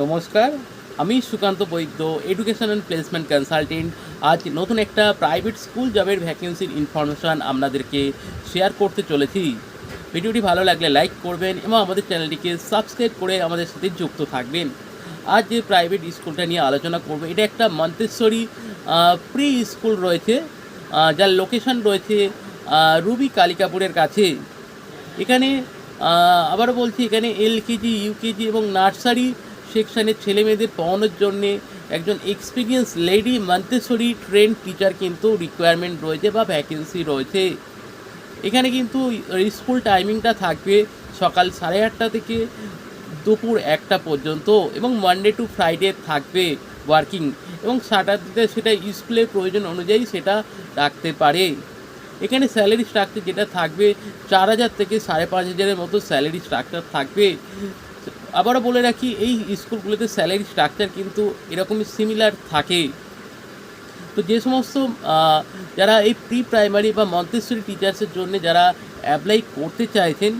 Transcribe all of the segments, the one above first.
নমস্কার, আমি Sukanta Baidya education and placement consultant আজ নতুন একটা প্রাইভেট স্কুল জবের ভ্যাকেন্সির ইনফরমেশান আপনাদেরকে শেয়ার করতে চলেছি। ভিডিওটি ভালো লাগলে লাইক করবেন এবং আমাদের চ্যানেলটিকে সাবস্ক্রাইব করে আমাদের সাথে যুক্ত থাকবেন। আজ যে প্রাইভেট স্কুলটা নিয়ে আলোচনা করব, এটা একটা মন্তেশ্বরী প্রি স্কুল রয়েছে। যার লোকেশন রয়েছে রুবি কালিকাপুরের কাছে। এখানে আবারও বলছি, এখানে এলকেজি ইউকেজি এবং নার্সারি সেকশনের ছেলে মেয়েদের পড়ানোর জন্যে একজন experience lady montessori train teacher কিন্তু রিকোয়ারমেন্ট রয়েছে বা ভ্যাকেন্সি রয়েছে। এখানে কিন্তু স্কুল টাইমিংটা থাকবে সকাল সাড়ে আটটা থেকে দুপুর একটা পর্যন্ত এবং মানডে টু ফ্রাইডে থাকবে ওয়ার্কিং এবং স্যাটারডেতে সেটা স্কুলের প্রয়োজন অনুযায়ী সেটা রাখতে পারে। এখানে স্যালারি স্ট্রাকচার যেটা থাকবে, চার হাজার থেকে সাড়ে পাঁচ হাজারের মতো স্যালারি স্ট্রাকচার থাকবে। আবারও বলে রাখি, এই স্কুলগুলোতে স্যালারি স্ট্রাকচার কিন্তু এরকমই সিমিলার থাকে তো যে সমস্ত যারা এই প্রি প্রাইমারি বা মন্তেশ্বরী টিচার্সের জন্য যারা অ্যাপ্লাই করতে চাইছেন,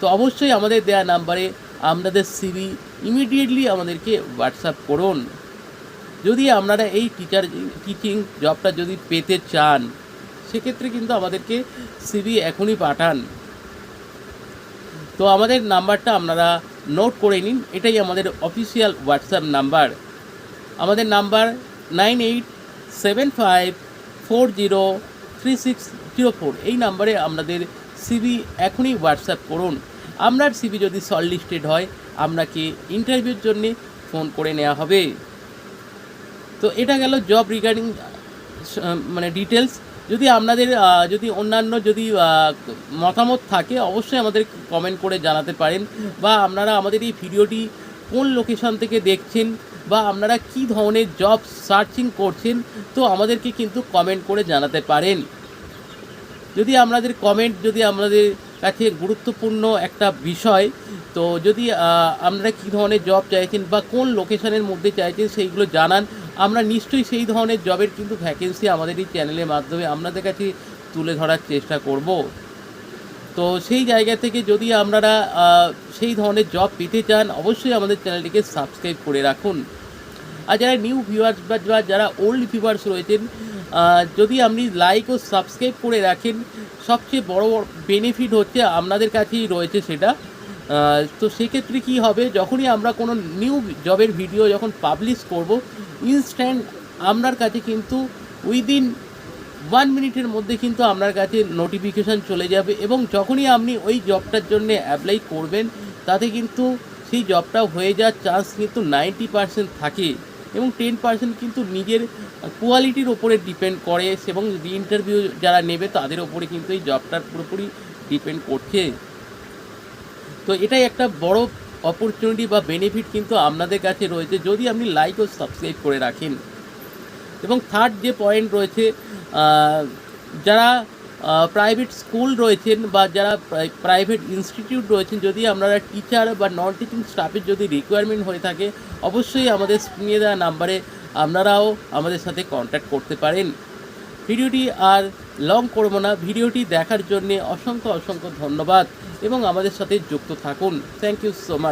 তো অবশ্যই আমাদের দেয়া নাম্বারে আপনাদের সিভি ইমিডিয়েটলি আমাদেরকে হোয়াটসঅ্যাপ করুন। যদি আপনারা এই টিচার টিচিং জবটা যদি পেতে চান, সেক্ষেত্রে কিন্তু আমাদেরকে সিভি এখনই পাঠান। তো আমাদের নাম্বারটা আপনারা নোট করে নিন, এটাই আমাদের অফিসিয়াল হোয়াটসঅ্যাপ নাম্বার আমাদের number nine eight seven five four zero three six zero four এই নাম্বারে আপনাদের সিবি এখনই হোয়াটসঅ্যাপ করুন। আপনার সিবি যদি শর্টলিস্টেড হয়, আপনাকে ইন্টারভিউর জন্যে ফোন করে নেওয়া হবে। তো এটা গেল জব রিগার্ডিং মানে ডিটেলস যদি আপনাদের যদি অন্যান্য যদি মতামত থাকে, অবশ্যই আমাদের কমেন্ট করে জানাতে পারেন। বা আপনারা আমাদের এই ভিডিওটি কোন লোকেশন থেকে দেখছেন, বা আপনারা কী ধরনের জব সার্চিং করছেন, তো আমাদেরকে কিন্তু কমেন্ট করে জানাতে পারেন। যদি আপনাদের কমেন্ট যদি আপনাদের কাছে গুরুত্বপূর্ণ একটা বিষয়, তো যদি আপনারা কী ধরনের জব চাইছেন বা কোন লোকেশনের মধ্যে চাইছেন, সেইগুলো জানান। আমরা নিশ্চয়ই সেই ধরনের জবের কিন্তু ভ্যাকেন্সি আমাদের এই চ্যানেলের মাধ্যমে আপনাদের কাছে তুলে ধরার চেষ্টা করব। তো সেই জায়গা থেকে যদি আপনারা সেই ধরনের জব পেতে চান, অবশ্যই আমাদের চ্যানেলটিকে সাবস্ক্রাইব করে রাখুন। আর যারা নিউ ভিউয়ার্স বা যারা- ওল্ড ভিউয়ার্স রয়েছেন যদি আপনি লাইক ও সাবস্ক্রাইব করে রাখেন, সবচেয়ে বড় বেনিফিট হচ্ছে আপনাদের কাছেই রয়েছে সেটা। তো সেক্ষেত্রে কি হবে? যখনই আমরা কোনো নিউ জবের ভিডিও যখন পাবলিশ করব ইনস্ট্যান্ট আপনার কাছে কিন্তু উইদিন ওয়ান মিনিটের মধ্যে কিন্তু আপনার কাছে নোটিফিকেশান চলে যাবে এবং যখনই আপনি ওই জবটার জন্য অ্যাপ্লাই করবেন, তাতে কিন্তু সেই জবটা হয়ে যাওয়ার চান্স কিন্তু নাইনটি পার্সেন্ট থাকে এবং টেন পার্সেন্ট কিন্তু নিজের কোয়ালিটির ওপরে ডিপেন্ড করে এবং ইন্টারভিউ যারা নেবে, তাদের ওপরে কিন্তু এই জবটার পুরোপুরি ডিপেন্ড করছে। তো এটাই একটা বড় অপরচুনিটি বা বেনিফিট কিন্তু আপনাদের কাছে রয়েছে যদি আপনি লাইক ও সাবস্ক্রাইব করে রাখেন। এবং থার্ড যে পয়েন্ট রয়েছে যারা প্রাইভেট স্কুল রয়েছেন বা যারা প্রাইভেট ইনস্টিটিউট রয়েছেন, যদি আপনারা টিচার বা নন টিচিং স্টাফের যদি রিকোয়ারমেন্ট হয়ে থাকে, অবশ্যই আমাদের স্ক্রিনে দেওয়া নাম্বারে আপনারাও আমাদের সাথে কন্ট্যাক্ট করতে পারেন। ভিডিওটি আর লং করব না, ভিডিওটি দেখার জন্যে অসংখ্য অসংখ্য ধন্যবাদ এবং আমাদের সাথে যুক্ত থাকুন। Thank you so much